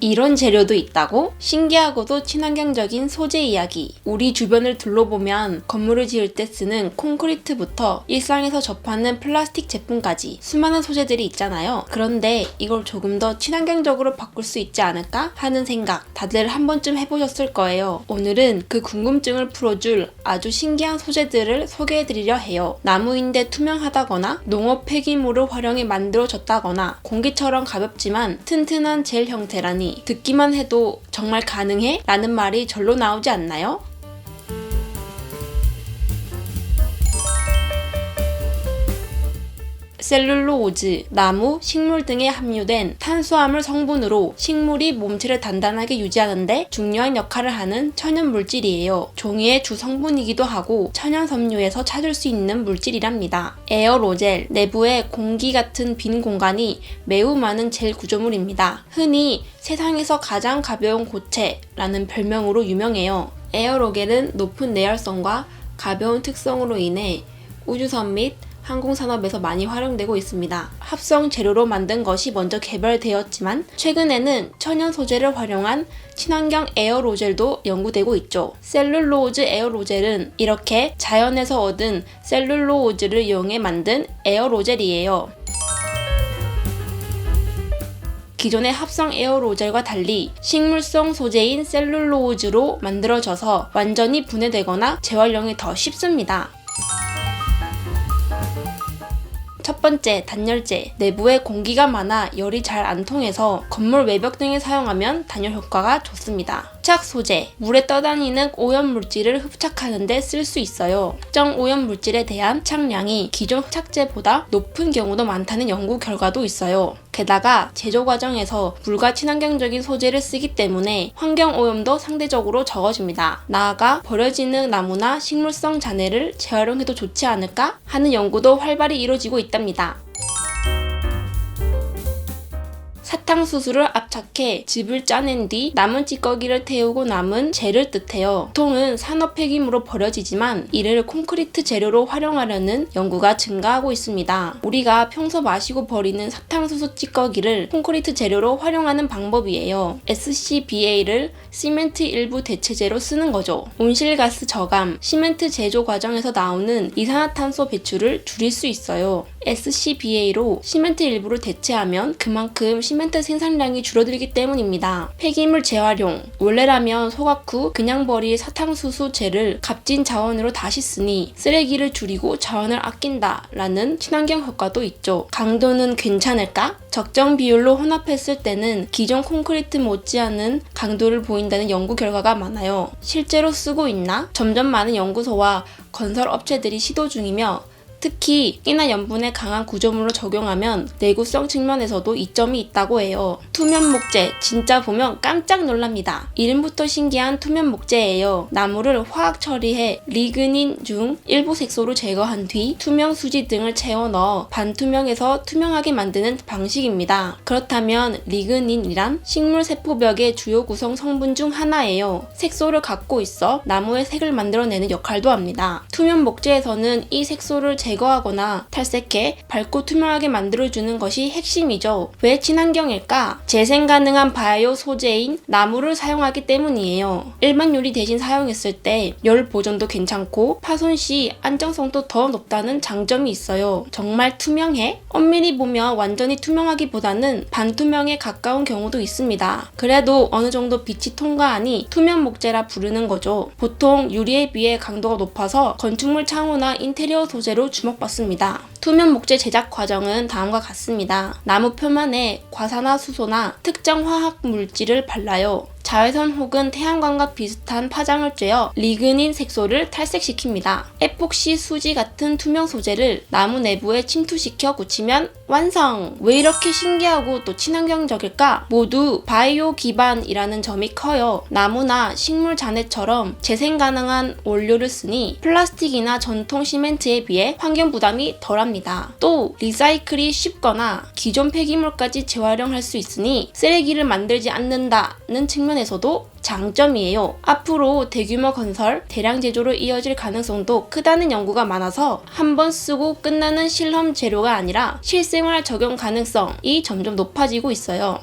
이런 재료도 있다고? 신기하고도 친환경적인 소재 이야기. 우리 주변을 둘러보면 건물을 지을 때 쓰는 콘크리트부터 일상에서 접하는 플라스틱 제품까지 수많은 소재들이 있잖아요. 그런데 이걸 조금 더 친환경적으로 바꿀 수 있지 않을까 하는 생각 다들 한 번쯤 해보셨을 거예요. 오늘은 그 궁금증을 풀어줄 아주 신기한 소재들을 소개해드리려 해요. 나무인데 투명하다거나 농업 폐기물을 활용해 만들어졌다거나 공기처럼 가볍지만 튼튼한 젤 형태라니 듣기만 해도 정말 가능해? 라는 말이 절로 나오지 않나요? 셀룰로오즈, 나무, 식물 등에 함유된 탄수화물 성분으로 식물이 몸체를 단단하게 유지하는데 중요한 역할을 하는 천연 물질이에요. 종이의 주 성분이기도 하고 천연 섬유에서 찾을 수 있는 물질이랍니다. 에어로젤, 내부에 공기 같은 빈 공간이 매우 많은 젤 구조물입니다. 흔히 세상에서 가장 가벼운 고체라는 별명으로 유명해요. 에어로겔은 높은 내열성과 가벼운 특성으로 인해 우주선 및 항공산업에서 많이 활용되고 있습니다. 합성 재료로 만든 것이 먼저 개발되었지만 최근에는 천연 소재를 활용한 친환경 에어로젤도 연구되고 있죠. 셀룰로즈 에어로젤은 이렇게 자연에서 얻은 셀룰로즈를 이용해 만든 에어로젤이에요. 기존의 합성 에어로젤과 달리 식물성 소재인 셀룰로즈로 만들어져서 완전히 분해되거나 재활용이 더 쉽습니다. 첫 번째, 단열재. 내부에 공기가 많아 열이 잘 안 통해서 건물 외벽 등에 사용하면 단열 효과가 좋습니다. 흡착 소재. 물에 떠다니는 오염 물질을 흡착하는 데 쓸 수 있어요. 특정 오염 물질에 대한 흡착량이 기존 흡착제보다 높은 경우도 많다는 연구 결과도 있어요. 게다가 제조 과정에서 물과 친환경적인 소재를 쓰기 때문에 환경 오염도 상대적으로 적어집니다. 나아가 버려지는 나무나 식물성 잔해를 재활용해도 좋지 않을까 하는 연구도 활발히 이루어지고 있답니다. 사탕수수를 압착해 즙을 짜낸 뒤 남은 찌꺼기를 태우고 남은 젤을 뜻해요. 보통은 산업 폐기물로 버려지지만 이를 콘크리트 재료로 활용하려는 연구가 증가하고 있습니다. 우리가 평소 마시고 버리는 사탕수수 찌꺼기를 콘크리트 재료로 활용하는 방법이에요. SCBA를 시멘트 일부 대체제로 쓰는 거죠. 온실가스 저감, 시멘트 제조 과정에서 나오는 이산화탄소 배출을 줄일 수 있어요. SCBA로 시멘트 일부를 대체하면 그만큼 시멘트 생산량이 줄어들기 때문입니다. 폐기물 재활용. 원래라면 소각 후 그냥 버릴 사탕수수재를 값진 자원으로 다시 쓰니 쓰레기를 줄이고 자원을 아낀다 라는 친환경 효과도 있죠. 강도는 괜찮을까? 적정 비율로 혼합했을 때는 기존 콘크리트 못지않은 강도를 보인다는 연구 결과가 많아요. 실제로 쓰고 있나? 점점 많은 연구소와 건설 업체들이 시도 중이며 특히 끼나 염분에 강한 구조물로 적용하면 내구성 측면에서도 이점이 있다고 해요. 투면 목재 진짜 보면 깜짝 놀랍니다. 이름부터 신기한 투면 목재예요. 나무를 화학 처리해 리그닌 중 일부 색소를 제거한 뒤 투명 수지 등을 채워 넣어 반투명에서 투명하게 만드는 방식입니다. 그렇다면 리그닌이란 식물 세포벽의 주요 구성 성분 중 하나예요. 색소를 갖고 있어 나무의 색을 만들어내는 역할도 합니다. 투면 목재에서는 이 색소를 제 거하거나 탈색해 밝고 투명하게 만들어주는 것이 핵심이죠. 왜 친환경일까? 재생 가능한 바이오 소재인 나무를 사용하기 때문이에요. 일반 유리 대신 사용했을 때 열 보존도 괜찮고 파손 시 안정성도 더 높다는 장점이 있어요. 정말 투명해? 엄밀히 보면 완전히 투명하기보다는 반투명에 가까운 경우도 있습니다. 그래도 어느 정도 빛이 통과하니 투명 목재라 부르는 거죠. 보통 유리에 비해 강도가 높아서 건축물 창호나 인테리어 소재로 주목받습니다. 투면 목재 제작 과정은 다음과 같습니다. 나무 표면에 과산화수소나 특정 화학 물질을 발라요. 자외선 혹은 태양광과 비슷한 파장을 쬐어 리그닌 색소를 탈색시킵니다. 에폭시 수지 같은 투명 소재를 나무 내부에 침투시켜 굳히면 완성! 왜 이렇게 신기하고 또 친환경적일까? 모두 바이오 기반이라는 점이 커요. 나무나 식물 잔해처럼 재생 가능한 원료를 쓰니 플라스틱이나 전통 시멘트에 비해 환경 부담이 덜 합니다. 또 리사이클이 쉽거나 기존 폐기물까지 재활용할 수 있으니 쓰레기를 만들지 않는다는 측면에서도 장점이에요. 앞으로 대규모 건설, 대량 제조로 이어질 가능성도 크다는 연구가 많아서 한 번 쓰고 끝나는 실험 재료가 아니라 실생활 적용 가능성이 점점 높아지고 있어요.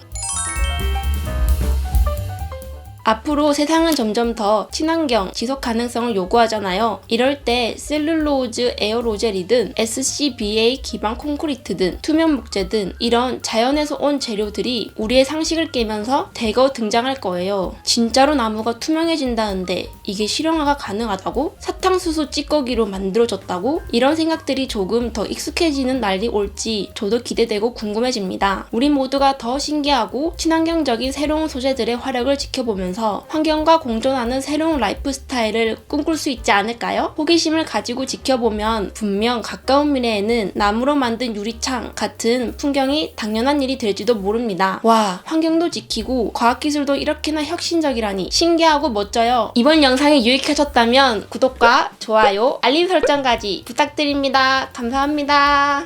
앞으로 세상은 점점 더 친환경, 지속 가능성을 요구하잖아요. 이럴 때 셀룰로즈 에어로젤이든 SCBA 기반 콘크리트든 투명 목재 등 이런 자연에서 온 재료들이 우리의 상식을 깨면서 대거 등장할 거예요. 진짜로 나무가 투명해진다는데 이게 실용화가 가능하다고? 사탕수수 찌꺼기로 만들어졌다고? 이런 생각들이 조금 더 익숙해지는 날이 올지 저도 기대되고 궁금해집니다. 우리 모두가 더 신기하고 친환경적인 새로운 소재들의 활약을 지켜 보면서 환경과 공존하는 새로운 라이프 스타일을 꿈꿀 수 있지 않을까요? 호기심을 가지고 지켜보면 분명 가까운 미래에는 나무로 만든 유리창 같은 풍경이 당연한 일이 될지도 모릅니다. 와, 환경도 지키고 과학기술도 이렇게나 혁신적이라니 신기하고 멋져요. 이번 영상이 유익하셨다면 구독과 좋아요, 알림 설정까지 부탁드립니다. 감사합니다.